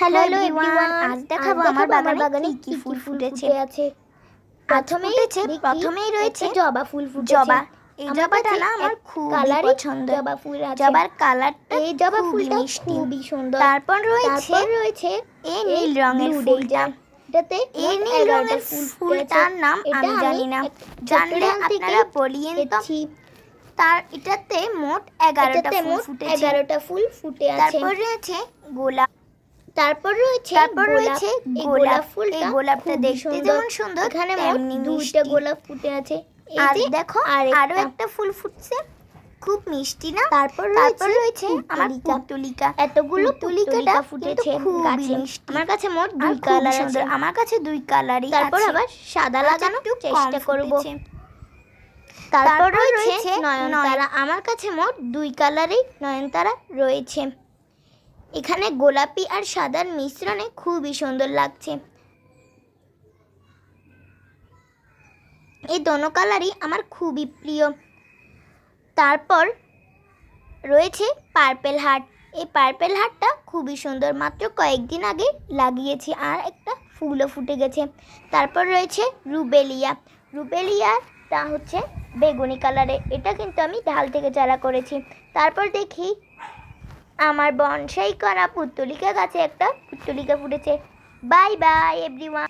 Hello everyone আজ দেখাবো আমার বাগানে কি কি ফুল ফুটেছে। আছে। প্রথমেই প্রথমেই রয়েছে জবা ফুল ফুটেছে। জবা এই জবাটা না আমার খুব কালারই পছন্দ জবা ফুল আছে। জবার কালারটা এই জবা ফুলটা খুবই সুন্দর। তারপর রয়েছে রয়েছে এই নীল রঙের ফুলটা। এটাতে এই নীল রঙের ফুল ফুলটার নাম এটা আমি জানি না। জানলে আপনারা বলিয়েন তো। তার এটাতে মোট এগারোটা ফুল ফুটেছে। এগারোটা ফুল ফুটে আছে। তারপর রয়েছে গোলাপ। তারপর রয়েছে তারপর রয়েছে গোলাপ ফুলটা এই গোলাপটা দেখতে যেমন সুন্দর। এখানে দুইটা গোলাপ ফুটে আছে। এই আর দেখো। আরও একটা ফুল ফুটছে। খুব মিষ্টি না? তারপর তারপর রয়েছে আমার পুতুলিকা। পুতুলিকা। এতগুলো পুতুলিকাটা পুতুলিকা ফুটেছে গাছে। আমার কাছে মোট দুই কালার সুন্দর। আছে আমার কাছে দুই কালারই তারপর আবার সাদা লাগানো চেষ্টা করব। তারপর রয়েছে নয়নতারা। আমার কাছে মোট দুই কালারেই নয়নতারা রয়েছে। এখানে গোলাপি আর সাদার মিশ্রণে খুবই সুন্দর লাগছে। এই দোনো কালারই আমার খুবই প্রিয়। তারপর রয়েছে পার্পেল হার্ট এই পার্পেল হার্টটা খুবই সুন্দর, মাত্র কয়েকদিন আগে লাগিয়েছি আর একটা ফুলও ফুটে গেছে। তারপর রয়েছে রুবেলিয়া। রুবেলিয়াটা হচ্ছে বেগুনি কালারে এটা কিন্তু আমি ঢাল থেকে চারা করেছি। তারপর দেখি আমার বনসাই করা পুত্তলিকা গাছে একটা পুত্তলিকা ফুটেছে। Bye bye everyone